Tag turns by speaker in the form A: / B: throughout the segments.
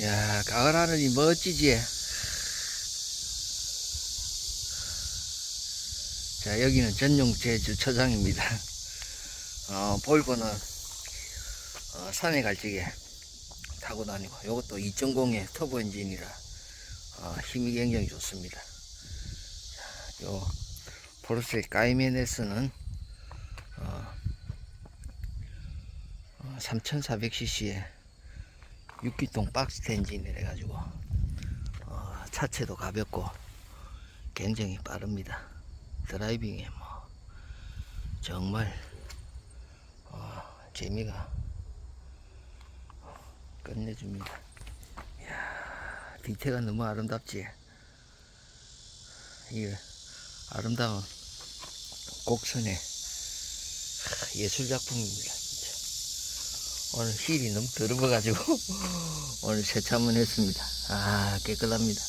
A: 야, 가을 하늘이 멋지지? 자, 여기는 전용 제주처장입니다. 어, 볼보는, 어, 산에 갈 적에 타고 다니고, 요것도 2.0의 터보 엔진이라, 어, 힘이 굉장히 좋습니다. 자, 요, 포르쉐 까이메네스는, 어, 3400cc의 6기통 박스 엔진이라 가지고 어, 차체도 가볍고 굉장히 빠릅니다. 드라이빙에 뭐 정말 어, 재미가 끝내줍니다. 이야, 뒤태가 너무 아름답지. 이 아름다운 곡선의 예술 작품입니다. 오늘 힐이 너무 더러워가지고 오늘 세참을 했습니다. 아 깨끗합니다.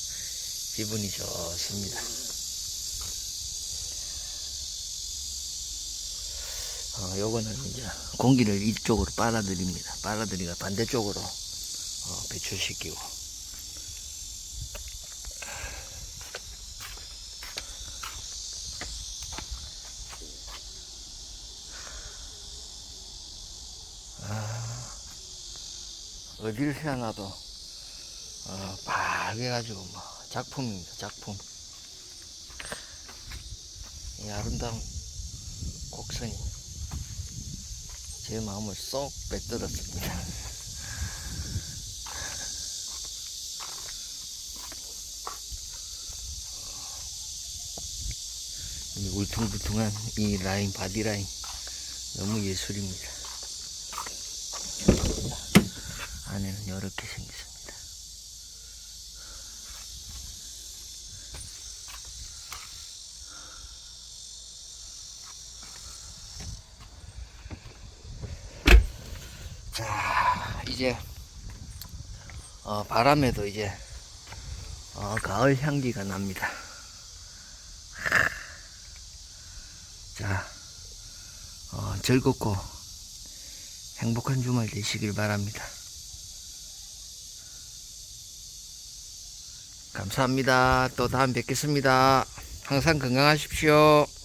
A: 기분이 좋습니다. 어, 요거는 이제 공기를 이쪽으로 빨아들입니다. 빨아들이가 반대쪽으로 어, 배출시키고 어디를 세워놔도 어, 빨개가지고 뭐 작품입니다. 작품. 이 아름다운 곡선이 제 마음을 쏙 빼들었습니다. 이 울퉁불퉁한 이 라인 바디 라인 너무 예술입니다. 안에는 이렇게 생겼습니다. 자, 이제 어, 바람에도 이제 어, 가을 향기가 납니다. 자, 어, 즐겁고 행복한 주말 되시길 바랍니다. 감사합니다. 또 다음 뵙겠습니다. 항상 건강하십시오.